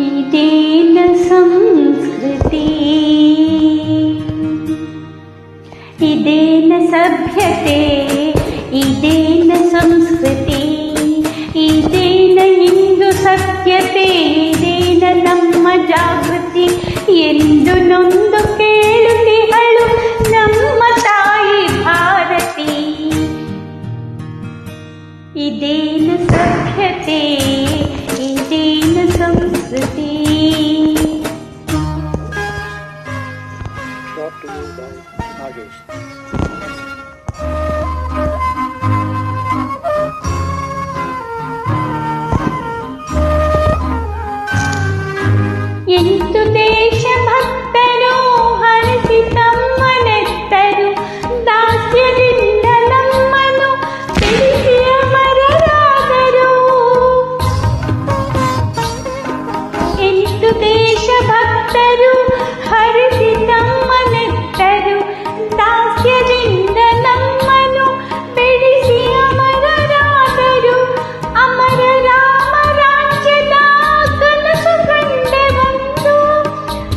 ഇതേന സംസ്കൃതി ഇതേന സഭ്യത്തെ ഇതേന സംസ്കൃതി ഇതേന ഹിന്ദു സത്യത്തെ ഇതേന ನಮ್ಮ ಜಾಗೃತಿ ಎಂದು ನೊಂದು ಕೇಳುತ್ತಿಹಳು ನಮ್ಮ ತಾಯಿ ಭಾರತಿ ಇದೇನು ಸಖ್ಯತೆ सरस्वती by Nagesh. ದೇಶಭಕ್ತರು ಹರಿಸಿ ತಮ್ಮನೆತ್ತರು ದಾಸ್ಯದಿಂದ ನಮ್ಮನು ಬೆಳೆಸಿ ಅಮರರಾದರು ಅಮರ ರಾಮ ರಾಜ್ಯದ ಕನಸು ಕಂಡವಂತು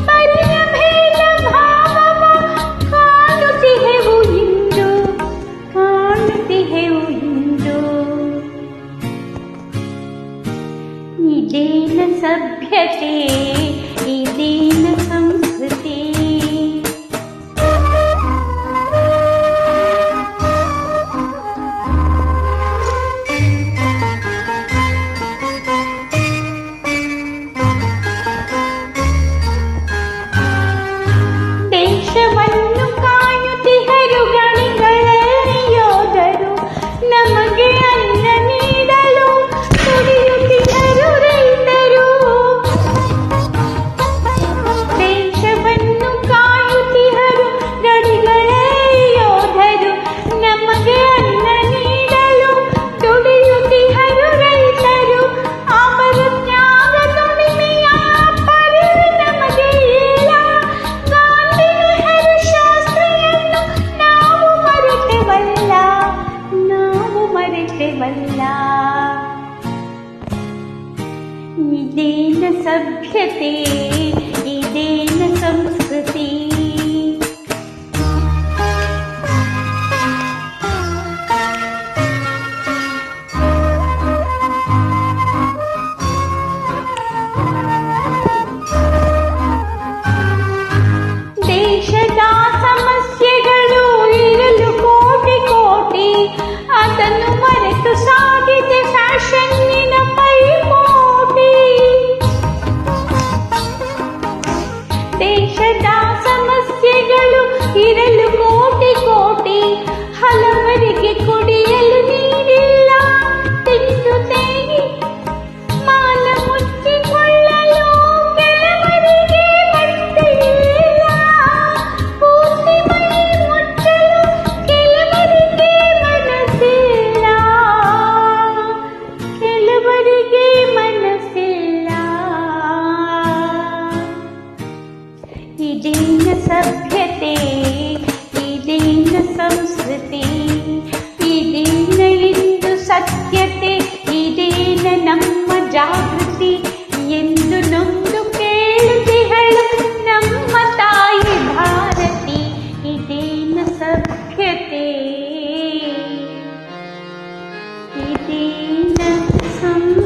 ಪರಿಯ ಭೇದ ಭಾವವು ಕಾಣುತ್ತಿಹೆವು ಇಂದು ಕಾಣುತ್ತಿಹೆವು ಇಂದು ಇದೇನ ಸಭ್ಯತೆ लभ्यते इदेन संस्कृति ಸಮಸ್ಯೆಗಳು ಇರಲು ಕೋಟಿ ಕೋಟಿ ಅದನ್ನು ಮರೆತು ಸಾ ಕಿರಲು ಕೋಟಿ ಕೋಟಿ ಹಲವರಿಗೆ ಕೊಡ some